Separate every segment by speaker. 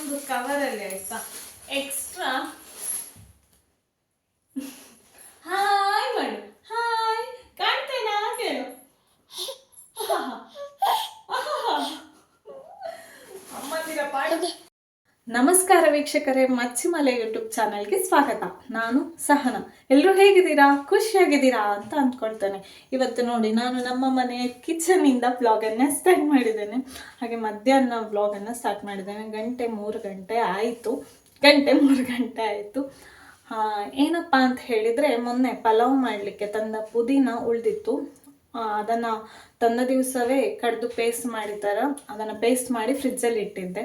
Speaker 1: ಒಂದು ಅಲ್ಲಿ ಆಯ್ತಾ? ಎಕ್ಸ್ಟ್ರಾ ಹಾಯ್ ಮಾಡು ಹಾಯ್ ಕಾಣ್ತೇನಾ ಕೇಳು ಅಮ್ಮಂದಿರ ಪಾಠ. ನಮಸ್ಕಾರ ವೀಕ್ಷಕರೇ, ಮಚ್ಚಿಮಲೆ ಯೂಟ್ಯೂಬ್ ಚಾನಲ್ಗೆ ಸ್ವಾಗತ. ನಾನು ಸಹನ. ಎಲ್ಲರೂ ಹೇಗಿದ್ದೀರಾ? ಖುಷಿಯಾಗಿದ್ದೀರಾ ಅಂತ ಅಂದ್ಕೊಳ್ತೇನೆ. ಇವತ್ತು ನೋಡಿ, ನಾನು ನಮ್ಮ ಮನೆಯ ಕಿಚನಿಂದ ವ್ಲಾಗನ್ನು ಸ್ಟಾರ್ಟ್ ಮಾಡಿದ್ದೇನೆ. ಹಾಗೆ ಮಧ್ಯಾಹ್ನ ವ್ಲಾಗನ್ನು ಸ್ಟಾರ್ಟ್ ಮಾಡಿದ್ದೇನೆ. ಗಂಟೆ ಮೂರು ಗಂಟೆ ಆಯಿತು. ಗಂಟೆ ಮೂರು ಗಂಟೆ ಆಯಿತು. ಏನಪ್ಪ ಅಂತ ಹೇಳಿದರೆ, ಮೊನ್ನೆ ಪಲಾವ್ ಮಾಡಲಿಕ್ಕೆ ತಂದ ಪುದೀನ ಉಳಿದಿತ್ತು. ಅದನ್ನು ತಂದ ದಿವಸವೇ ಕಡ್ದು ಪೇಸ್ಟ್ ಮಾಡಿದ್ದಾರ ಅದನ್ನು ಪೇಸ್ಟ್ ಮಾಡಿ ಫ್ರಿಜ್ಜಲ್ಲಿ ಇಟ್ಟಿದ್ದೆ.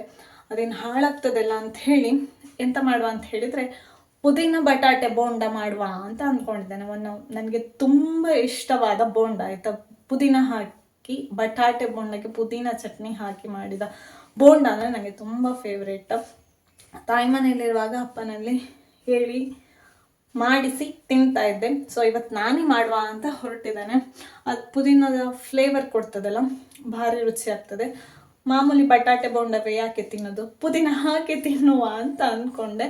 Speaker 1: ಅದೇನು ಹಾಳಾಗ್ತದಲ್ಲ ಅಂತ ಹೇಳಿ ಎಂತ ಮಾಡುವ ಅಂತ ಹೇಳಿದರೆ ಪುದೀನ ಬಟಾಟೆ ಬೋಂಡ ಮಾಡುವ ಅಂತ ಅಂದ್ಕೊಂಡಿದ್ದೇನೆ ಒಂದು ನನಗೆ ತುಂಬ ಇಷ್ಟವಾದ ಬೋಂಡ ಆಯಿತಾ. ಪುದೀನ ಹಾಕಿ ಬಟಾಟೆ ಬೋಂಡಕ್ಕೆ ಪುದೀನ ಚಟ್ನಿ ಹಾಕಿ ಮಾಡಿದ ಬೋಂಡ ಅಂದರೆ ನನಗೆ ತುಂಬ ಫೇವ್ರೇಟ್ ತಾಯಿ ಮನೆಯಲ್ಲಿರುವಾಗ ಅಪ್ಪನಲ್ಲಿ ಹೇಳಿ ಮಾಡಿಸಿ ತಿಂತಾ ಇದ್ದೆ. ಸೊ ಇವತ್ತು ನಾನೇ ಮಾಡುವ ಅಂತ ಹೊರಟಿದ್ದಾನೆ. ಅದು ಪುದೀನದ ಫ್ಲೇವರ್ ಕೊಡ್ತದಲ್ಲ, ಭಾರಿ ರುಚಿ ಆಗ್ತದೆ. ಮಾಮೂಲಿ ಬಟಾಟೆ ಬೋಂಡವೆ ಯಾಕೆ ತಿನ್ನೋದು? ಪುದೀನ ಹಾಕಿ ತಿನ್ನುವ ಅಂತ ಅಂದ್ಕೊಂಡೆ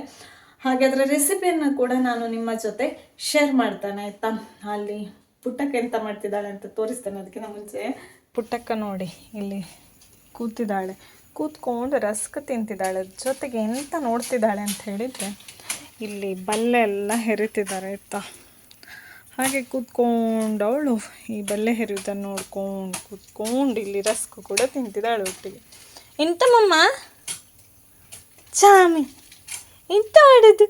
Speaker 1: ಹಾಗೆ ಅದರ ರೆಸಿಪಿಯನ್ನು ಕೂಡ ನಾನು ನಿಮ್ಮ ಜೊತೆ ಶೇರ್ ಮಾಡ್ತಾನೆ, ಆಯ್ತಾ? ಅಲ್ಲಿ ಪುಟ್ಟಕ್ಕೆ ಎಂತ ಮಾಡ್ತಿದ್ದಾಳೆ ಅಂತ ತೋರಿಸ್ತೇನೆ ಅದಕ್ಕಿಂತ ಮುಂಚೆ. ಪುಟ್ಟಕ್ಕ ನೋಡಿ, ಇಲ್ಲಿ ಕೂತಿದ್ದಾಳೆ. ಕೂತ್ಕೊಂಡು ರಸ್ಕ್ ತಿಂತಿದ್ದಾಳೆ. ಜೊತೆಗೆ ಎಂತ ನೋಡ್ತಿದ್ದಾಳೆ ಅಂತ ಹೇಳಿದರೆ, ಇಲ್ಲಿ ಬಲ್ಲೆ ಎಲ್ಲ ಹೆರಿತಿದ್ದಾರೆ, ಆಯಿತಾ? ಹಾಗೆ ಕೂತ್ಕೊಂಡು ಅವಳು ಈ ಬಲ್ಲೆ ಹೆರಿಯೋದನ್ನು ನೋಡ್ಕೊಂಡು ಕೂತ್ಕೊಂಡು ಇಲ್ಲಿ ರಸ್ಕು ಕೂಡ ತಿಂತಿದ್ದಾಳು ಒಟ್ಟಿಗೆ. ಎಂತ ಮಮ್ಮ? ಚಾಮಿ. ಎಂತ ಮಾಡಿದ್ದು?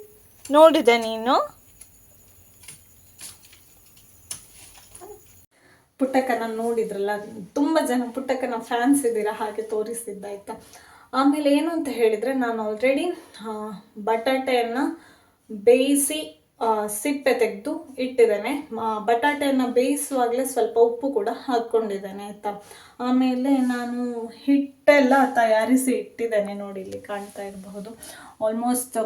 Speaker 1: ನೋಡಿದೆ ನೀನು. ಪುಟ್ಟಕ್ಕನ ನೋಡಿದ್ರಲ್ಲ, ತುಂಬ ಜನ ಪುಟ್ಟಕ್ಕನ ಫ್ಯಾನ್ಸ್ ಇದ್ದೀರಾ, ಹಾಗೆ ತೋರಿಸಿದ್ದಾಯ್ತಾ? ಆಮೇಲೆ ಏನು ಅಂತ ಹೇಳಿದರೆ, ನಾನು ಆಲ್ರೆಡಿ ಬಟಾಟೆಯನ್ನು ಬೇಯಿಸಿ ಸಿಪ್ಪೆ ತೆಗೆದು ಇಟ್ಟಿದ್ದೇನೆ. ಬಟಾಟೆಯನ್ನ ಬೇಯಿಸುವಾಗಲೇ ಸ್ವಲ್ಪ ಉಪ್ಪು ಕೂಡ ಹಾಕ್ಕೊಂಡಿದ್ದೇನೆ ಆಯ್ತಾ. ಆಮೇಲೆ ನಾನು ಹಿಟ್ಟೆಲ್ಲ ತಯಾರಿಸಿ ಇಟ್ಟಿದ್ದೇನೆ ನೋಡಿ, ಇಲ್ಲಿ ಕಾಣ್ತಾ ಇರಬಹುದು. ಆಲ್ಮೋಸ್ಟ್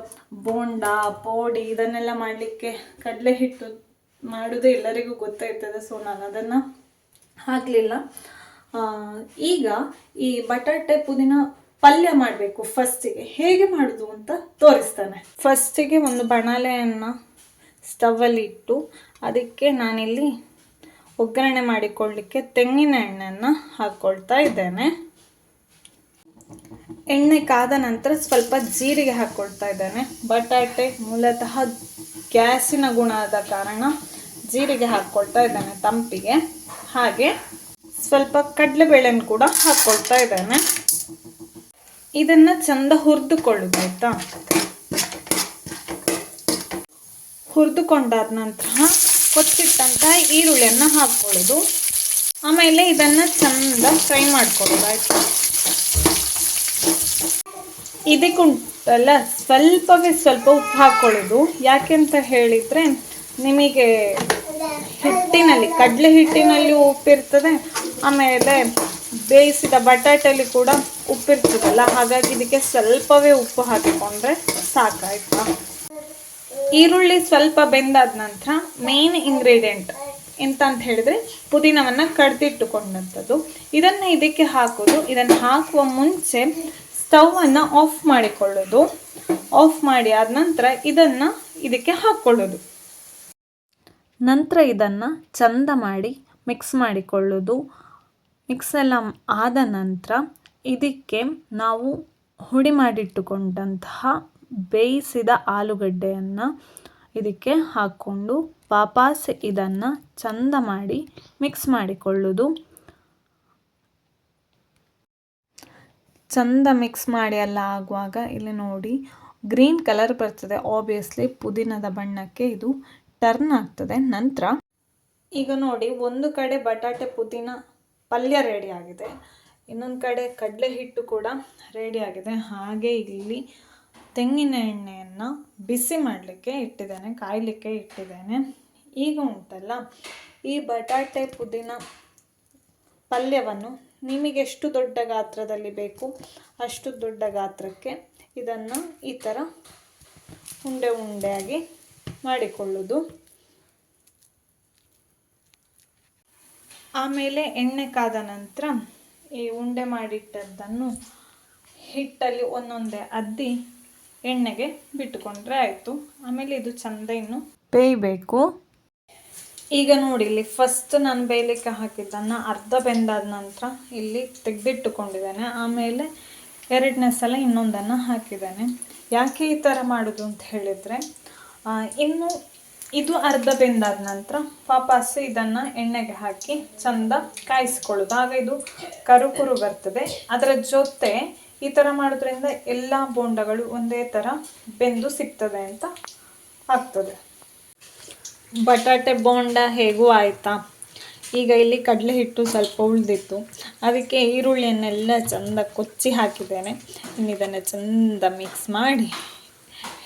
Speaker 1: ಬೋಂಡ, ಪೋಡಿ ಇದನ್ನೆಲ್ಲ ಮಾಡಲಿಕ್ಕೆ ಕಡಲೆ ಹಿಟ್ಟು ಮಾಡೋದೇ ಎಲ್ಲರಿಗೂ ಗೊತ್ತಾಯ್ತದೆ ಸೊ ನಾನು ಅದನ್ನು ಹಾಕಲಿಲ್ಲ. ಈಗ ಈ ಬಟಾಟೆ ಪುದೀನ ಪಲ್ಯ ಮಾಡಬೇಕು ಫಸ್ಟಿಗೆ ಹೇಗೆ ಮಾಡೋದು ಅಂತ ತೋರಿಸ್ತಾನೆ. ಫಸ್ಟಿಗೆ ಒಂದು ಬಣಲೆಯನ್ನು ಸ್ಟವಲ್ಲಿ ಇಟ್ಟು ಅದಕ್ಕೆ ನಾನಿಲ್ಲಿ ಒಗ್ಗರಣೆ ಮಾಡಿಕೊಳ್ಳಿಕ್ಕೆ ತೆಂಗಿನ ಎಣ್ಣೆಯನ್ನು ಹಾಕ್ಕೊಳ್ತಾ ಇದ್ದೇನೆ. ಎಣ್ಣೆ ಕಾದ ನಂತರ ಸ್ವಲ್ಪ ಜೀರಿಗೆ ಹಾಕ್ಕೊಳ್ತಾ ಇದ್ದೇನೆ. ಬಟಾಟೆ ಮೂಲತಃ ಗ್ಯಾಸಿನ ಗುಣ ಆದ ಕಾರಣ ಜೀರಿಗೆ ಹಾಕ್ಕೊಳ್ತಾ ಇದ್ದೇನೆ ತಂಪಿಗೆ. ಹಾಗೆ ಸ್ವಲ್ಪ ಕಡಲೆಬೇಳೆನ ಕೂಡ ಹಾಕ್ಕೊಳ್ತಾ ಇದ್ದೇನೆ. ಇದನ್ನು ಚಂದ ಹುರಿದುಕೊಳ್ಳುದು ಆಯ್ತಾ? ಹುರಿದುಕೊಂಡಾದ ನಂತರ ಕೊಚ್ಚಿಟ್ಟಂತಹ ಈರುಳ್ಳಿಯನ್ನು ಹಾಕ್ಕೊಳ್ಳೋದು. ಆಮೇಲೆ ಇದನ್ನು ಚಂದ ಫ್ರೈ ಮಾಡ್ಕೊಳ್ಳೋದು, ಆಯಿತು? ಇದಕ್ಕುಂಟಲ್ಲ ಸ್ವಲ್ಪವೇ ಸ್ವಲ್ಪ ಉಪ್ಪು ಹಾಕ್ಕೊಳ್ಳೋದು. ಯಾಕೆಂತ ಹೇಳಿದರೆ ನಿಮಗೆ ಹಿಟ್ಟಿನಲ್ಲಿ, ಕಡಲೆ ಹಿಟ್ಟಿನಲ್ಲಿ ಉಪ್ಪಿರ್ತದೆ, ಆಮೇಲೆ ಬೇಯಿಸಿದ ಬಟಾಟೆಯಲ್ಲಿ ಕೂಡ ಉಪ್ಪಿರ್ತದಲ್ಲ, ಹಾಗಾಗಿ ಇದಕ್ಕೆ ಸ್ವಲ್ಪವೇ ಉಪ್ಪು ಹಾಕಿಕೊಂಡ್ರೆ ಸಾಕಾಯ್ತಾ? ಈರುಳ್ಳಿ ಸ್ವಲ್ಪ ಬೆಂದಾದ ನಂತರ ಮೇನ್ ಇಂಗ್ರೀಡಿಯೆಂಟ್ ಎಂತ ಅಂತ ಹೇಳಿದ್ರೆ ಪುದೀನವನ್ನು ಕಡ್ದಿಟ್ಟುಕೊಂಡಂಥದ್ದು. ಇದನ್ನು ಇದಕ್ಕೆ ಹಾಕೋದು, ಇದನ್ನು ಹಾಕುವ ಮುಂಚೆ ಸ್ಟವನ್ನು ಆಫ್ ಮಾಡಿಕೊಳ್ಳೋದು. ಆಫ್ ಮಾಡಿ ಆದ ನಂತರ ಇದನ್ನು ಇದಕ್ಕೆ ಹಾಕ್ಕೊಳ್ಳೋದು ನಂತರ ಇದನ್ನು ಚಂದ ಮಾಡಿ ಮಿಕ್ಸ್ ಮಾಡಿಕೊಳ್ಳೋದು. ಮಿಕ್ಸ್ ಎಲ್ಲ ಆದ ನಂತರ ಇದಕ್ಕೆ ನಾವು ಹುಡಿ ಮಾಡಿಟ್ಟುಕೊಂಡಂತಹ ಬೇಯಿಸಿದ ಆಲೂಗಡ್ಡೆಯನ್ನು ಇದಕ್ಕೆ ಹಾಕ್ಕೊಂಡು ವಾಪಸ್ ಇದನ್ನು ಚಂದ ಮಾಡಿ ಮಿಕ್ಸ್ ಮಾಡಿಕೊಳ್ಳೋದು. ಚಂದ ಮಿಕ್ಸ್ ಮಾಡಿ ಎಲ್ಲ ಆಗುವಾಗ ಇಲ್ಲಿ ನೋಡಿ ಗ್ರೀನ್ ಕಲರ್ ಬರ್ತದೆ. ಆಬ್ವಿಯಸ್ಲಿ ಪುದೀನದ ಬಣ್ಣಕ್ಕೆ ಇದು ಟರ್ನ್ ಆಗ್ತದೆ. ನಂತರ ಈಗ ನೋಡಿ, ಒಂದು ಕಡೆ ಬಟಾಟೆ ಪುದೀನ ಪಲ್ಯ ರೆಡಿ ಆಗಿದೆ. ಇನ್ನೊಂದು ಕಡೆ ಕಡಲೆ ಹಿಟ್ಟು ಕೂಡ ರೆಡಿ ಆಗಿದೆ. ಹಾಗೆ ಇಲ್ಲಿ ತೆಂಗಿನ ಎಣ್ಣೆಯನ್ನು ಬಿಸಿ ಮಾಡಲಿಕ್ಕೆ ಇಟ್ಟಿದ್ದೇನೆ, ಕಾಯಲಿಕ್ಕೆ ಇಟ್ಟಿದ್ದೇನೆ. ಈಗ ಉಂಟಲ್ಲ, ಈ ಬಟಾಟೆ ಪುದೀನ ಪಲ್ಯವನ್ನು ನಿಮಗೆ ಎಷ್ಟು ದೊಡ್ಡ ಗಾತ್ರದಲ್ಲಿ ಬೇಕು ಅಷ್ಟು ದೊಡ್ಡ ಗಾತ್ರಕ್ಕೆ ಇದನ್ನು ಈ ಥರ ಉಂಡೆ ಉಂಡೆಯಾಗಿ ಮಾಡಿಕೊಳ್ಳೋದು. ಆಮೇಲೆ ಎಣ್ಣೆ ಕಾದ ನಂತರ ಈ ಉಂಡೆ ಮಾಡಿಟ್ಟದ್ದನ್ನು ಹಿಟ್ಟಲ್ಲಿ ಒಂದೊಂದೇ ಅದ್ದಿ ಎಣ್ಣೆಗೆ ಬಿಟ್ಟುಕೊಂಡ್ರೆ ಆಯಿತು. ಆಮೇಲೆ ಇದು ಚಂದ ಇನ್ನು ಬೇಯಬೇಕು. ಈಗ ನೋಡಿ ಇಲ್ಲಿ ಫಸ್ಟ್ ನಾನು ಬೇಯಲಿಕ್ಕೆ ಹಾಕಿದ್ದನ್ನು ಅರ್ಧ ಬೆಂದಾದ ನಂತರ ಇಲ್ಲಿ ತೆಗೆದಿಟ್ಟುಕೊಂಡಿದ್ದೇನೆ. ಆಮೇಲೆ ಎರಡನೇ ಸಲ ಇನ್ನೊಂದನ್ನು ಹಾಕಿದ್ದೇನೆ. ಯಾಕೆ ಈ ಥರ ಮಾಡೋದು ಅಂತ ಹೇಳಿದರೆ ಇನ್ನು ಇದು ಅರ್ಧ ಬೆಂದಾದ ನಂತರ ವಾಪಸ್ ಇದನ್ನು ಎಣ್ಣೆಗೆ ಹಾಕಿ ಚಂದ ಕಾಯಿಸ್ಕೊಳ್ಳೋದು. ಆಗ ಇದು ಕರು ಕುರು ಬರ್ತದೆ. ಅದರ ಜೊತೆ ಈ ಥರ ಮಾಡೋದ್ರಿಂದ ಎಲ್ಲ ಬೋಂಡಗಳು ಒಂದೇ ಥರ ಬೆಂದು ಸಿಗ್ತದೆ ಅಂತ ಆಗ್ತದೆ. ಬಟಾಟೆ ಬೋಂಡ ಹೇಗೂ ಆಯಿತಾ? ಈಗ ಇಲ್ಲಿ ಕಡಲೆ ಹಿಟ್ಟು ಸ್ವಲ್ಪ ಉಳಿದಿತ್ತು. ಅದಕ್ಕೆ ಈರುಳ್ಳಿಯನ್ನೆಲ್ಲ ಚೆಂದ ಕೊಚ್ಚಿ ಹಾಕಿದ್ದೇನೆ. ಇನ್ನು ಇದನ್ನು ಚಂದ ಮಿಕ್ಸ್ ಮಾಡಿ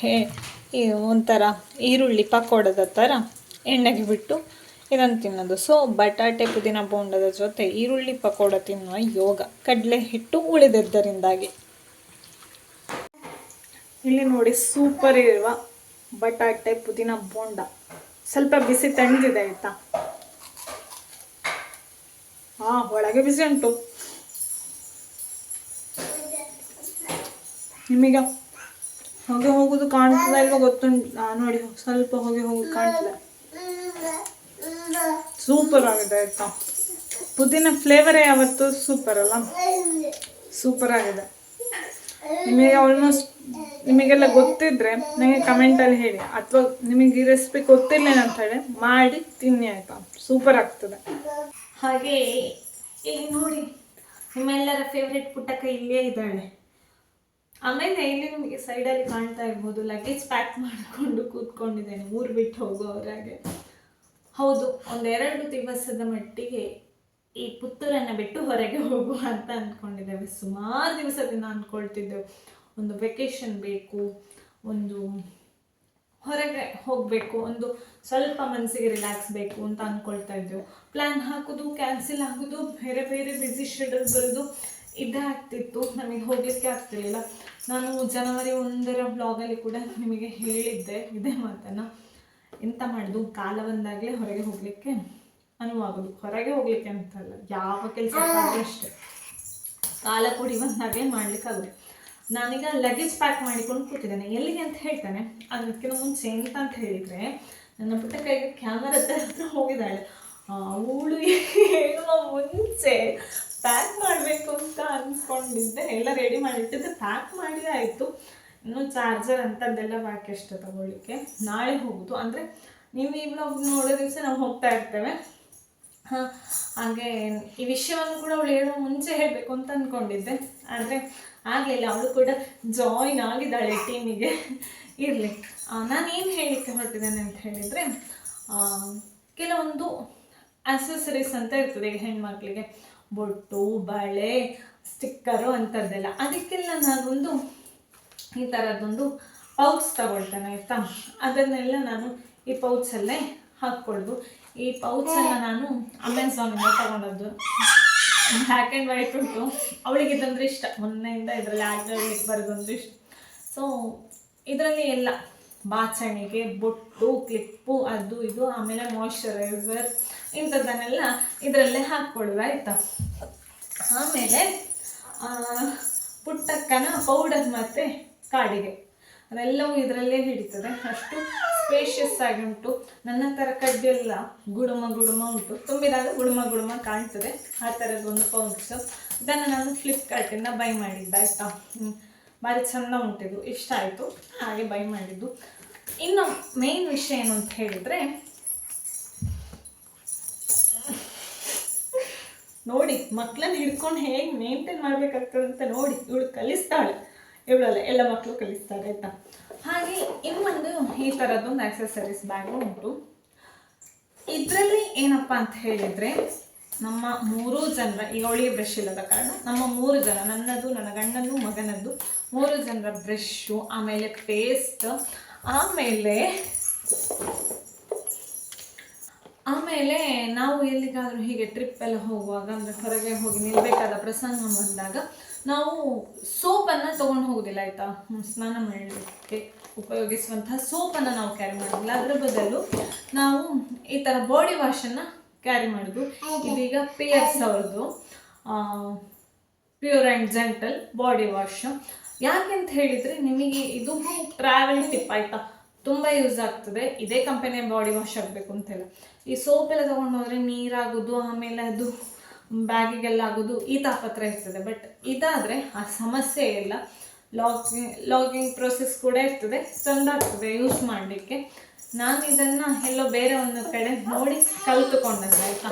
Speaker 1: ಹೇ ಒಂಥರ ಈರುಳ್ಳಿ ಪಕೋಡದ ಥರ ಎಣ್ಣೆಗೆ ಬಿಟ್ಟು ಇದನ್ನು ತಿನ್ನೋದು. ಸೊ ಬಟಾಟೆ ಪುದೀನ ಬೋಂಡದ ಜೊತೆ ಈರುಳ್ಳಿ ಪಕೋಡ ತಿನ್ನುವ ಯೋಗ. ಕಡಲೆ ಹಿಟ್ಟು ಉಳಿದಿದ್ದರಿಂದಾಗಿ. ಇಲ್ಲಿ ನೋಡಿ ಸೂಪರ್ ಇರುವ ಬಟಾಟೆ ಪುದೀನ ಬೋಂಡ. ಸ್ವಲ್ಪ ಬಿಸಿ ತಣ್ಣದಿದೆ ಆಯ್ತಾ? ಹಾ ಒಳಗೆ ಬಿಸಿ ಉಂಟು. ನಿಮೀಗ ಹೋಗಿ ಹೋಗುದು ಕಾಣ್ತದ ಇಲ್ವಾ ಗೊತ್ತುಂಟು ನೋಡಿ, ಸ್ವಲ್ಪ ಹೊಗೆ ಹೋಗುದು ಕಾಣ್ತದೆ? ಸೂಪರ್ ಆಗಿದೆ ಆಯಿತಾ? ಪುದೀನ ಫ್ಲೇವರೇ ಯಾವತ್ತು? ಸೂಪರ್ ಅಲ್ಲ? ಸೂಪರ್ ಆಗಿದೆ. ನಿಮಗೆ ಆಲ್ಮೋಸ್ಟ್ ನಿಮಗೆಲ್ಲ ಗೊತ್ತಿದ್ರೆ ನನಗೆ ಕಮೆಂಟಲ್ಲಿ ಹೇಳಿ. ಅಥವಾ ನಿಮಗೆ ಈ ರೆಸಿಪಿ ಗೊತ್ತಿರಲಿಲ್ಲ ಅಂತ ಹೇಳಿ ಮಾಡಿ ತಿನ್ನಿ ಆಯ್ತಾ? ಸೂಪರ್ ಆಗ್ತದೆ. ಹಾಗೆ ಇಲ್ಲಿ ನೋಡಿ, ನಿಮ್ಮೆಲ್ಲರ ಫೇವ್ರೆಟ್ ಪುಟ್ಟಕ್ಕ ಇಲ್ಲೇ ಇದ್ದಾಳೆ. ಆಮೇಲೆ ಇಲ್ಲಿ ನಿಮಗೆ ಸೈಡಲ್ಲಿ ಕಾಣ್ತಾ ಇರ್ಬೋದು ಲಗೇಜ್ ಪ್ಯಾಕ್ ಮಾಡಿಕೊಂಡು ಕೂತ್ಕೊಂಡಿದ್ದೇನೆ, ಊರು ಬಿಟ್ಟು ಹೋಗೋವರೆಗೆ. ಹೌದು, ಒಂದೆರಡು ದಿವಸದ ಮಟ್ಟಿಗೆ ಈ ಪುತ್ತೂರನ್ನು ಬಿಟ್ಟು ಹೊರಗೆ ಹೋಗು ಅಂತ ಅಂದ್ಕೊಂಡಿದ್ದೇವೆ ಸುಮಾರು ದಿವಸದಿಂದ ಅಂದ್ಕೊಳ್ತಿದ್ದೆವು ಒಂದು ವೆಕೇಷನ್ ಬೇಕು, ಒಂದು ಹೊರಗೆ ಹೋಗಬೇಕು, ಒಂದು ಸ್ವಲ್ಪ ಮನಸ್ಸಿಗೆ ರಿಲ್ಯಾಕ್ಸ್ ಬೇಕು ಅಂತ ಅಂದ್ಕೊಳ್ತಾ ಇದ್ದೆವು. ಪ್ಲ್ಯಾನ್ ಹಾಕೋದು ಕ್ಯಾನ್ಸಲ್ ಆಗೋದು, ಬೇರೆ ಬೇರೆ ಬ್ಯುಸಿ ಶೆಡ್ಯೂಲ್ ಬರೋದು ಇದೇ ಆಗ್ತಿತ್ತು. ನಮಗೆ ಹೋಗಲಿಕ್ಕೆ ಆಗ್ತಿರಲಿಲ್ಲ. ನಾನು ಜನವರಿ ಒಂದರ ಬ್ಲಾಗಲ್ಲಿ ಕೂಡ ನಿಮಗೆ ಹೇಳಿದ್ದೆ, ಇದೇ ಮಾತನ್ನು. ಎಂತ ಮಾಡೋದು? ಕಾಲ ಬಂದಾಗಲೇ ಹೊರಗೆ ಹೋಗಲಿಕ್ಕೆ ಅನುವಾಗೋದು ಹೊರಗೆ ಹೋಗ್ಲಿಕ್ಕೆ ಅಂತಲ್ಲ ಯಾವ ಕೆಲಸ ಅಷ್ಟೇ. ಕಾಲ ಕೂಡಿ ಬಂದಾಗಲೇ ಆಗುದು ನಾನೀಗ ಲಗೇಜ್ ಪ್ಯಾಕ್ ಮಾಡಿಕೊಂಡು ಕೂತಿದ್ದೇನೆ. ಎಲ್ಲಿಗೆ ಅಂತ ಹೇಳ್ತಾನೆ. ಅದಕ್ಕಿಂತ ಮುಂಚೆ ಎಂತ ಅಂತ ಹೇಳಿದರೆ, ನನ್ನ ಪುಟ್ಟ ಕೈಗೆ ಕ್ಯಾಮರಾ ಹತ್ರ ಹೋಗಿದ್ದಾಳೆ. ಅವಳು ಹೇಳುವ ಮುಂಚೆ ಪ್ಯಾಕ್ ಮಾಡಬೇಕು ಅಂತ ಅನ್ಕೊಂಡಿದ್ದೆ. ಎಲ್ಲ ರೆಡಿ ಮಾಡಿಟ್ಟಿದ್ದೆ. ಪ್ಯಾಕ್ ಮಾಡಿ ಆಯಿತು. ಇನ್ನು ಚಾರ್ಜರ್ ಅಂಥದ್ದೆಲ್ಲ ಬಾಕಿ ಅಷ್ಟೇ ತಗೊಳ್ಳಿಕ್ಕೆ. ನಾಳೆ ಹೋಗುದು. ಅಂದರೆ ನೀವು ಈ ಬ್ಲಾಗ್ ನೋಡೋ ದಿವಸ ನಾವು ಹೋಗ್ತಾ ಇರ್ತೇವೆ. ಹಾಗೆ ಈ ವಿಷಯವನ್ನು ಕೂಡ ಅವಳು ಹೇಳೋ ಮುಂಚೆ ಹೇಳಬೇಕು ಅಂತ ಅಂದ್ಕೊಂಡಿದ್ದೆ ಆದರೆ ಆಗಲಿಲ್ಲ. ಅವಳು ಕೂಡ ಜಾಯಿನ್ ಆಗಿದ್ದಾಳೆ ಟೀಮಿಗೆ ಇರಲಿ. ನಾನು ಏನು ಹೇಳಲಿಕ್ಕೆ ಹೊರಟಿದ್ದೇನೆ ಅಂತ ಹೇಳಿದರೆ ಕೆಲವೊಂದು ಅಸೆಸರೀಸ್ ಅಂತ ಇರ್ತದೆ ಈಗ ಹೆಣ್ಮಕ್ಳಿಗೆ. ಬೊಟ್ಟು, ಬಳೆ ಸ್ಟಿಕ್ಕರು ಅಂಥದ್ದೆಲ್ಲ ಅದಕ್ಕೆಲ್ಲ ನಾನೊಂದು ಈ ಥರದ್ದೊಂದು ಪೌಚ್ ತಗೊಳ್ತೇನೆ, ಆಯಿತಾ? ಅದನ್ನೆಲ್ಲ ನಾನು ಈ ಪೌಚಲ್ಲೇ ಹಾಕ್ಕೊಳ್ಳೋದು ಈ ಪೌಚನ್ನು ನಾನು ಅಮೆಝಾನಿಂದ ತಗೊಂಡದ್ದು. ಬ್ಲ್ಯಾಕ್ ಆ್ಯಂಡ್ ವೈಟ್ ಉಂಟು. ಅವಳಿಗೆ ಇದಂದ್ರೆ ಇಷ್ಟ. ಮೊನ್ನೆಯಿಂದ ಇದರಲ್ಲಿ ಆಡ್ಲಿಕ್ಕೆ ಬರೋದಂದ್ರೆ ಇಷ್ಟ. ಸೊ ಇದರಲ್ಲಿ ಎಲ್ಲ ಬಾಚಣಿಗೆ, ಬೊಟ್ಟು, ಕ್ಲಿಪ್ಪು, ಅದು ಇದು, ಆಮೇಲೆ ಮಾಯಶ್ಚರೈಸರ್ ಇಂಥದ್ದನ್ನೆಲ್ಲ ಇದರಲ್ಲೇ ಹಾಕ್ಕೊಳ್ಳುವ ಆಯಿತಾ? ಆಮೇಲೆ ಪುಟ್ಟಕ್ಕನ ಪೌಡರ್ ಮತ್ತು ಕಾಡಿಗೆ. ಅದೆಲ್ಲವೂ ಇದರಲ್ಲೇ ಹಿಡಿತದೆ. ಅಷ್ಟು ಸ್ಪೇಷಿಯಸ್ ಆಗಿ ಉಂಟು. ನನ್ನ ಥರ ಕಡ್ಡೆಲ್ಲ ಗುಡುಮ ಗುಡುಮ ಉಂಟು. ತುಂಬಿದಾಗ ಗುಡುಮ ಗುಡುಮ ಕಾಣ್ತದೆ. ಆ ಥರದ್ದು ಒಂದು ಪೌಚ್. ಇದನ್ನು ನಾನು ಫ್ಲಿಪ್ಕಾರ್ಟಿಂದ ಬೈ ಮಾಡಿದ್ದೆ, ಆಯಿತಾ? ಭಾರಿ ಚೆಂದ ಉಂಟಿದ್ದು ಇಷ್ಟ ಆಯಿತು. ಹಾಗೆ ಬೈ ಮಾಡಿದ್ದು. ಇನ್ನು ಮೇನ್ ವಿಷಯ ಏನು ಅಂತ ಹೇಳಿದರೆ, ನೋಡಿ ಮಕ್ಕಳನ್ನ ಹಿಡ್ಕೊಂಡು ಹೇಗೆ ಮೇಂಟೈನ್ ಮಾಡ್ಬೇಕಾಗ್ತದೆ ಅಂತ ನೋಡಿ. ಇವಳು ಕಲಿಸ್ತಾಳೆ. ಇವಳಲ್ಲ ಎಲ್ಲ ಮಕ್ಕಳು ಕಲಿಸ್ತಾರೆ ಅಂತ ಹಾಗೆ ಇನ್ನೊಂದು ಈ ಥರದ್ದೊಂದು ಆಕ್ಸೆಸರೀಸ್ ಬ್ಯಾಗು ಉಂಟು. ಇದರಲ್ಲಿ ಏನಪ್ಪ ಅಂತ ಹೇಳಿದರೆ ನಮ್ಮ ಮೂರೂ ಜನರ, ಈಗ ಅವಳಿಗೆ ಬ್ರಷ್ ಇಲ್ಲದ ಕಾರಣ, ನಮ್ಮ ಮೂರು ಜನ, ನನ್ನದು, ನನ್ನ ಗಂಡನದು, ಮಗನದ್ದು, ಮೂರು ಜನರ ಬ್ರಷು ಆಮೇಲೆ ಪೇಸ್ಟ್ ಆಮೇಲೆ ಆಮೇಲೆ ನಾವು ಎಲ್ಲಿಗಾದರೂ ಹೀಗೆ ಟ್ರಿಪ್ ಎಲ್ಲ ಹೋಗುವಾಗ, ಅಂದರೆ ಹೊರಗೆ ಹೋಗಿ ನಿಲ್ಲಬೇಕಾದ ಪ್ರಸಂಗ ಬಂದಾಗ ನಾವು ಸೋಪನ್ನು ತೊಗೊಂಡು ಹೋಗೋದಿಲ್ಲ ಆಯಿತಾ? ಸ್ನಾನ ಮಾಡಲಿಕ್ಕೆ ಉಪಯೋಗಿಸುವಂತಹ ಸೋಪನ್ನು ನಾವು ಕ್ಯಾರಿ ಮಾಡೋದಿಲ್ಲ. ಅದರ ಬದಲು ನಾವು ಈ ಥರ ಬಾಡಿ ವಾಶನ್ನು ಕ್ಯಾರಿ ಮಾಡೋದು. ಇದೀಗ ಪಿಯರ್ಸ್ ಅವ್ರದ್ದು. Pure and gentle body wash ಯಾಕೆಂತ ಹೇಳಿದರೆ ನಿಮಗೆ ಇದು ಟ್ರಾವೆಲ್ ಟಿಪ್ ಆಯಿತಾ? ತುಂಬ ಯೂಸ್ ಆಗ್ತದೆ. ಇದೇ ಕಂಪನಿಯ ಬಾಡಿ ವಾಶ್ ಆಗಬೇಕು ಅಂತೆಲ್ಲ. ಈ ಸೋಪ್ ಎಲ್ಲ ತೊಗೊಂಡು ಹೋದರೆ ನೀರಾಗೋದು ಆಮೇಲೆ ಅದು ಬ್ಯಾಗಿಗೆಲ್ಲ ಆಗೋದು ಈ ತಾಪತ್ರ ಇರ್ತದೆ. ಬಟ್ ಇದಾದರೆ ಆ ಸಮಸ್ಯೆ ಇಲ್ಲ. ಲಾಗಿಂಗ್ ಲಾಗಿಂಗ್ ಪ್ರೊಸೆಸ್ ಕೂಡ ಇರ್ತದೆ. ಚಂದ ಆಗ್ತದೆ ಯೂಸ್ ಮಾಡಲಿಕ್ಕೆ. ನಾನು ಇದನ್ನು ಎಲ್ಲೋ ಬೇರೆ ಒಂದು ಕಡೆ ನೋಡಿ ಕಲಿತುಕೊಂಡದ್ದು, ಆಯಿತಾ?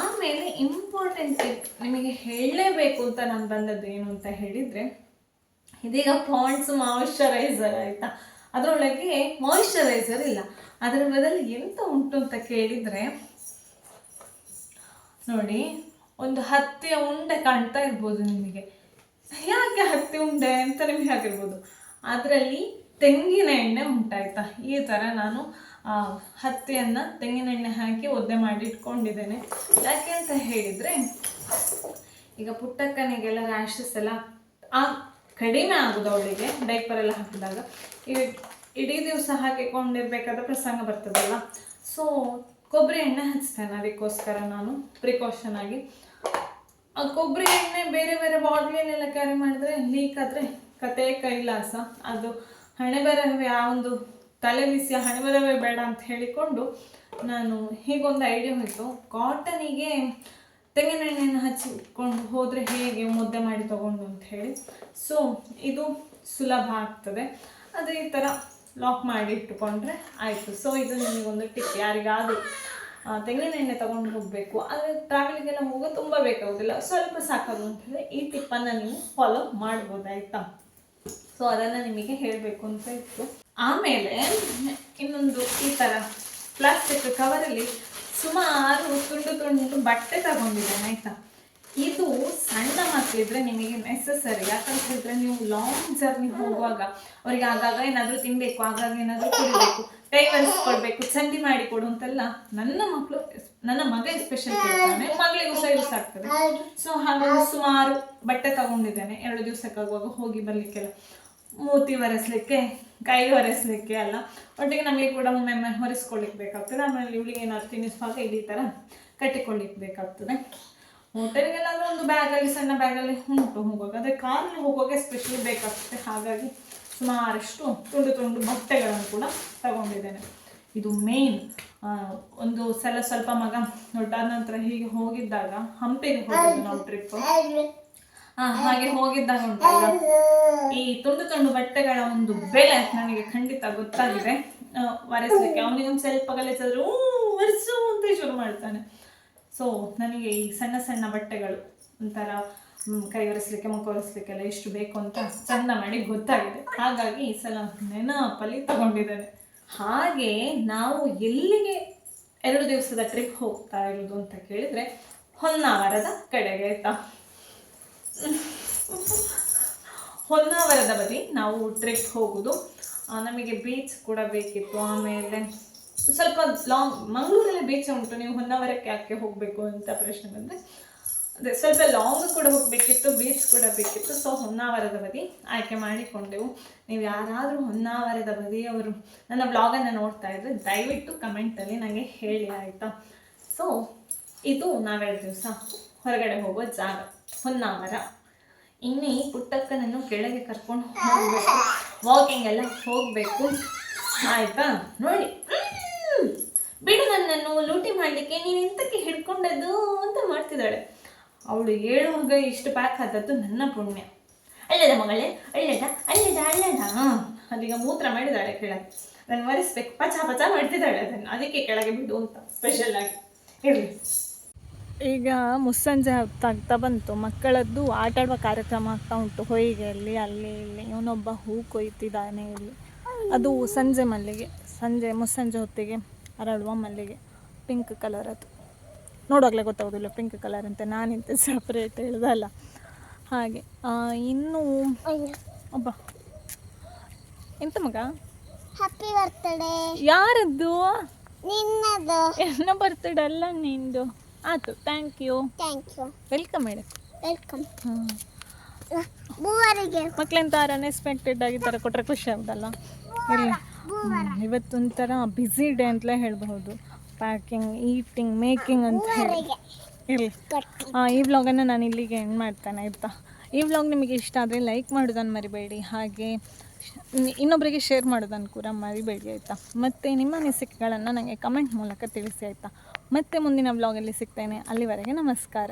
Speaker 1: ಆಮೇಲೆ ಇಂಪಾರ್ಟೆಂಟ್ ನಿಮಗೆ ಹೇಳಲೇಬೇಕು ಅಂತ ನಾನು ಬಂದದ್ದು ಏನು ಅಂತ ಹೇಳಿದರೆ, ಇದೀಗ ಪಾಂಡ್ಸ್ ಮಾಯಿಶ್ಚರೈಸರ್ ಆಯಿತಾ? ಅದರೊಳಗೆ ಮಾಯಿಶ್ಚರೈಸರ್ ಇಲ್ಲ. ಅದರ ಬದಲು ಎಂತ ಉಂಟು ಅಂತ ಕೇಳಿದರೆ, ನೋಡಿ ಒಂದು ಹತ್ತಿಯ ಉಂಡೆ ಕಾಣ್ತಾ ಇರ್ಬೋದು ನಿಮಗೆ. ಯಾಕೆ ಹತ್ತಿ ಉಂಡೆ ಅಂತ ನಿಮಗೆ ಆಗಿರ್ಬೋದು ಅದರಲ್ಲಿ ತೆಂಗಿನ ಎಣ್ಣೆ ಉಂಟಾಯ್ತಾ? ಈ ಥರ ನಾನು ಹತ್ತಿಯನ್ನು ತೆಂಗಿನ ಎಣ್ಣೆ ಹಾಕಿ ಒದ್ದೆ ಮಾಡಿ ಇಟ್ಕೊಂಡಿದ್ದೇನೆ. ಯಾಕೆ ಅಂತ ಹೇಳಿದರೆ, ಈಗ ಪುಟ್ಟಕ್ಕನಿಗೆಲ್ಲ ರ್ಯಾಷಸ್ ಎಲ್ಲ ಆ ಕಡಿಮೆ ಆಗೋದು ಅವಳಿಗೆ. ಡೈಪರ್ ಎಲ್ಲ ಹಾಕಿದಾಗ. ಇಡೀ ದಿವಸ ಹಾಕಿಕೊಂಡಿರ್ಬೇಕಾದ ಪ್ರಸಂಗ ಬರ್ತದಲ್ಲ. ಸೊ ಕೊಬ್ಬರಿ ಎಣ್ಣೆ ಹಚ್ತೇನೆ ಅದಕ್ಕೋಸ್ಕರ ನಾನು ಪ್ರಿಕಾಷನ್ ಆಗಿ. ಆ ಕೊಬ್ಬರಿ ಎಣ್ಣೆ ಬೇರೆ ಬೇರೆ ಬಾಟ್ಲಿಯಲ್ಲೆಲ್ಲ ಕ್ಯಾರಿ ಮಾಡಿದ್ರೆ ಲೀಕ್ ಆದರೆ ಕತೆ ಕೈಲಾಸ. ಅದು ಹಣೆ ಬರವೇ ಆ ಒಂದು ತಲೆ ಬಿಸಿಯ ಹಣೆ ಬರವೇ ಬೇಡ ಅಂತ ಹೇಳಿಕೊಂಡು ನಾನು ಹೀಗೊಂದು ಐಡಿಯಾ ಹೋಯಿತು. ಕಾಟನಿಗೆ ತೆಂಗಿನ ಎಣ್ಣೆಯನ್ನು ಹಚ್ಚಿಕೊಂಡು ಹೋದರೆ ಹೇಗೆ ಮುದ್ದೆ ಮಾಡಿ ತಗೊಂಡು ಅಂತ ಹೇಳಿ. ಸೊ ಇದು ಸುಲಭ ಆಗ್ತದೆ. ಅದೇ ಈ ಥರ ಲಾಕ್ ಮಾಡಿ ಇಟ್ಟುಕೊಂಡ್ರೆ ಆಯಿತು. ಸೊ ಇದು ನಿಮಗೊಂದು ಟಿಪ್ ಯಾರಿಗಾದರೂ ತೆಂಗಿನ ಎಣ್ಣೆ ತಗೊಂಡು ಹೋಗಬೇಕು ಆದರೆ ಟ್ರಾವೆಲಿಗೆಲ್ಲ ಹೋಗೋದು ತುಂಬ ಬೇಕಾಗೋದಿಲ್ಲ. ಸ್ವಲ್ಪ ಸಾಕಾಗು ಅಂತ ಹೇಳಿ ಈ ಟಿಪ್ಪನ್ನು ನೀವು ಫಾಲೋ ಮಾಡ್ಬೋದಾಯ್ತಾ? ಸೊ ಅದನ್ನು ನಿಮಗೆ ಹೇಳಬೇಕು ಅಂತ ಇತ್ತು. ಆಮೇಲೆ ಇನ್ನೊಂದು ಈ ಥರ ಪ್ಲಾಸ್ಟಿಕ್ ಕವರಲ್ಲಿ ಸುಮಾರು ತುಂಡು ತುಂಡು ಬಟ್ಟೆ ತಗೊಂಡಿದ್ದೇನೆ, ಆಯಿತಾ? ಇದು ಸಣ್ಣ ಮಕ್ಕಳಿದ್ರೆ ನಿಮಗೆ ನೆಸೆಸರಿ ಯಾಕಂತ ಹೇಳಿದ್ರೆ ನೀವು ಲಾಂಗ್ ಜರ್ನಿ ಹೋಗುವಾಗ ಅವ್ರಿಗೆ ಆಗಾಗ ಏನಾದರೂ ತಿನ್ಬೇಕು, ಆಗಾಗ ಏನಾದರೂ ಕುಡಿಬೇಕು ಟೈವರ್ಸ್ ಕೊಡ್ಬೇಕು ಚಂಡಿ ಮಾಡಿ ಕೊಡು ಅಂತೆಲ್ಲ ನನ್ನ ಮಕ್ಕಳು ನನ್ನ ಮಗ ಎಸ್ಪೆಷಲ್ ಕೇಳ್ತಾನೆ. ಮಗಳಿಗೂ ಸಹ ಯೂಸ್ ಆಗ್ತದೆ. ಸೊ ಹಾಗಾಗಿ ಸುಮಾರು ಬಟ್ಟೆ ತಗೊಂಡಿದ್ದೇನೆ. ಎರಡು ದಿವಸಕ್ಕಾಗುವಾಗ ಹೋಗಿ ಬರ್ಲಿಕ್ಕೆಲ್ಲ. ಮೂತಿ ಒರೆಸ್ಲಿಕ್ಕೆ, ಕೈ ಒರೆಸ್ಲಿಕ್ಕೆ ಅಲ್ಲ ಒಟ್ಟಿಗೆ ನಮಗೆ ಕೂಡ ಒಮ್ಮೆ ಒರೆಸ್ಕೊಳ್ಳಿಕ್ಕೆ ಬೇಕಾಗ್ತದೆ ಆಮೇಲೆ ಇವಳಿಗೆ ಏನಾದ್ರು ತಿನ್ನಿಸುವಾಗ ಇಲ್ಲಿ ಥರ ಕಟ್ಟಿಕೊಳ್ಳಿಕ್ಕೆ ಬೇಕಾಗ್ತದೆ ಹೋಟೆಲ್ಗೆಲ್ಲಾದ್ರೂ ಒಂದು ಬ್ಯಾಗಲ್ಲಿ, ಸಣ್ಣ ಬ್ಯಾಗಲ್ಲಿ ಉಂಟು ಹೋಗುವಾಗ. ಅದೇ ಕಾರಲ್ಲಿ ಹೋಗುವಾಗ ಎಸ್ಪೆಷಲಿ ಬೇಕಾಗ್ತದೆ ಹಾಗಾಗಿ ಸುಮಾರಷ್ಟು ತುಂಡು ತುಂಡು ಬಟ್ಟೆಗಳನ್ನು ಕೂಡ ತಗೊಂಡಿದ್ದೇನೆ. ಇದು ಮೇನ್ ಒಂದು ಸಲ ಸ್ವಲ್ಪ ಮಗ ದೊಡ್ಡಾದ ನಂತರ ಹೀಗೆ ಹೋಗಿದ್ದಾಗ, ಹಂಪಿಗೆ ಹೋಗಿದ್ದು ನಾವು ಟ್ರಿಪ್ ಹಾಗೆ ಹೋಗಿದ್ದಾಗ ಈ ತುಂಡು ತುಂಡು ಬಟ್ಟೆಗಳ ಒಂದು ಬೆಲೆ ನನಗೆ ಖಂಡಿತ ಗೊತ್ತಾಗಿದೆ. ಒರೆಸ್ಲಿಕ್ಕೆ. ಅವನಿಗೊಂದು ಸ್ವಲ್ಪ ಗಲಿಸಿದ್ರೆ ಊ ಒರೆಸು ಅಂತ ಶುರು ಮಾಡ್ತಾನೆ. ಸೊ ನನಗೆ ಈ ಸಣ್ಣ ಸಣ್ಣ ಬಟ್ಟೆಗಳು ಒಂಥರ ಕೈ ಒರೆಸ್ಲಿಕ್ಕೆ ಮುಖ ಒರೆಸ್ಲಿಕ್ಕೆಲ್ಲ ಎಷ್ಟು ಬೇಕು ಅಂತ ಚಂದ ಮಾಡಿ ಗೊತ್ತಾಗಿದೆ. ಹಾಗಾಗಿ ಈ ಸಲ ನೆನಪಲ್ಲಿ ತಗೊಂಡಿದ್ದೇನೆ. ಹಾಗೆ ನಾವು ಎಲ್ಲಿಗೆ ಎರಡು ದಿವಸದ ಟ್ರಿಪ್ ಹೋಗ್ತಾ ಇರೋದು ಅಂತ ಕೇಳಿದರೆ, ಹೊನ್ನಾವರದ ಕಡೆಗೆ ಆಯ್ತಾ? ಹೊನ್ನಾವರದ ಬದಿ ನಾವು ಟ್ರಿಪ್ ಹೋಗೋದು. ನಮಗೆ ಬೀಚ್ ಕೂಡ ಬೇಕಿತ್ತು. ಆಮೇಲೆ ಸ್ವಲ್ಪ ಲಾಂಗ್ ಮಂಗಳೂರಲ್ಲಿ ಬೀಚ್ ಉಂಟು. ನೀವು ಹೊನ್ನಾವರಕ್ಕೆ ಯಾಕೆ ಹೋಗಬೇಕು ಅಂತ ಪ್ರಶ್ನೆ ಬಂದರೆ, ಅದೇ ಸ್ವಲ್ಪ ಲಾಂಗ್ ಕೂಡ ಹೋಗಬೇಕಿತ್ತು, ಬೀಚ್ ಕೂಡ ಬೇಕಿತ್ತು. ಸೊ ಹೊನ್ನಾವರದ ಬದಿ ಆಯ್ಕೆ ಮಾಡಿಕೊಂಡೆವು. ನೀವು ಯಾರಾದರೂ ಹೊನ್ನಾವರದ ಬದಿಯವರು ನನ್ನ ಬ್ಲಾಗನ್ನು ನೋಡ್ತಾ ಇದ್ದರೆ ದಯವಿಟ್ಟು ಕಮೆಂಟಲ್ಲಿ ನನಗೆ ಹೇಳಿ, ಆಯಿತಾ? ಸೊ ಇದು ನಾವೆರಡು ದಿವಸ ಹೊರಗಡೆ ಹೋಗೋ ಜಾಗ, ಹೊನ್ನಾವರ. ಇನ್ನು ಈ ಪುಟ್ಟಕ್ಕನನ್ನು ಕೆಳಗೆ ಕರ್ಕೊಂಡು ಹೋಗಬೇಕು. ವಾಕಿಂಗ್ ಎಲ್ಲ ಹೋಗಬೇಕು. ಆಯಿತಾ? ನೋಡಿ. ಬಿಡು ನನ್ನನ್ನು, ಲೂಟಿ ಮಾಡಲಿಕ್ಕೆ ನೀನು ಎಂತಕ್ಕೆ ಹಿಡ್ಕೊಂಡದ್ದು ಅಂತ ಮಾಡ್ತಿದ್ದಾಳೆ. ಅವಳು ಹೇಳುವಾಗ ಇಷ್ಟು ಪ್ಯಾಕ್ ಆದದ್ದು ನನ್ನ ಪುಣ್ಯ. ಅಲ್ಲದ ಮಗಳೇ ಅಳ್ಳದ ಅಳ್ಳದ ಅಳ್ಳದ ಅದೀಗ ಮೂತ್ರ ಮಾಡಿದಾಳೆ ಕೆಳಗೆ. ಅದನ್ನು ಮರೆಸ್ಬೇಕು ಪಚ ಪಚ ಮಾಡ್ತಿದ್ದಾಳೆ ಅದನ್ನು. ಅದಕ್ಕೆ ಕೆಳಗೆ ಬಿಡು ಅಂತ. ಸ್ಪೆಷಲ್ ಆಗಿ. ಹೇಳಿ ಈಗ ಮುಸ್ಸಂಜೆ ಹೊತ್ತಾಗ್ತಾ ಬಂತು. ಮಕ್ಕಳದ್ದು ಆಟಾಡುವ ಕಾರ್ಯಕ್ರಮ ಆಗ್ತಾ ಉಂಟು. ಹೊಯ್ಗೆಯಲ್ಲಿ ಅಲ್ಲಿ, ಇಲ್ಲಿ. ಇವನೊಬ್ಬ ಹೂ ಕೊಯ್ತಿದ್ದಾನೆ ಇಲ್ಲಿ. ಅದು ಸಂಜೆ ಮಲ್ಲಿಗೆ. ಸಂಜೆ, ಮುಸ್ಸಂಜೆ ಹೊತ್ತಿಗೆ. ಅರಳುವ ಮಲ್ಲಿಗೆ ಪಿಂಕ್ ಕಲರ್ ಅದು. ನೋಡೋಗ್ಲೇ ಗೊತ್ತಾಗೋದಿಲ್ಲ ಪಿಂಕ್ ಕಲರ್ ಅಂತ ನಾನಿಂತ ಸಪ್ರೇಟ್ ಹೇಳ್ದಲ್ಲ. ಹಾಗೆ ಇನ್ನೂ ಒಬ್ಬ. ಎಂತ ಮಗ?
Speaker 2: ಹ್ಯಾಪಿ ಬರ್ತ್ಡೇ
Speaker 1: ಯಾರದ್ದು?
Speaker 2: ನಿನ್ನದು.
Speaker 1: ಎನ್ನ ಬರ್ತ್ಡೇ ಅಲ್ಲ ನಿಂದು. ಆಯ್ತು thank you
Speaker 2: thank you
Speaker 1: welcome madam
Speaker 2: welcome ಮೂವರಿಗೆ.
Speaker 1: ಮಕ್ಳೆಂತ ಅನ್ಎಕ್ಸ್ಪೆಕ್ಟೆಡ್ ಆಗಿ ಥರ ಕೊಟ್ಟರೆ ಖುಷಿ ಆಗುದಲ್ಲ ಇವತ್ತೊಂಥರ ಬ್ಯುಸಿ ಡೇ ಅಂತಲೇ ಹೇಳಬಹುದು. ಪ್ಯಾಕಿಂಗ್ ಈಟಿಂಗ್ ಮೇಕಿಂಗ್ ಅಂತ ಹೇಳಿ. ಇರಲಿ. ಈ ವ್ಲಾಗನ್ನು ನಾನು ಇಲ್ಲಿಗೆ ಎಂಡ್ ಮಾಡ್ತೇನೆ ಆಯಿತಾ? ಈ ವ್ಲಾಗ್ ನಿಮಗೆ ಇಷ್ಟ ಆದರೆ ಲೈಕ್ ಮಾಡೋದನ್ನು ಮರಿಬೇಡಿ. ಹಾಗೆ ಇನ್ನೊಬ್ಬರಿಗೆ ಶೇರ್ ಮಾಡೋದನ್ನು ಕೂಡ ಮರಿಬೇಡಿ ಆಯಿತಾ? ಮತ್ತು ನಿಮ್ಮ ಅನಿಸಿಕೆಗಳನ್ನು ನನಗೆ ಕಮೆಂಟ್ ಮೂಲಕ ತಿಳಿಸಿ ಆಯಿತಾ? ಮತ್ತೆ ಮುಂದಿನ ವ್ಲಾಗಲ್ಲಿ ಸಿಗ್ತೇನೆ. ಅಲ್ಲಿವರೆಗೆ ನಮಸ್ಕಾರ.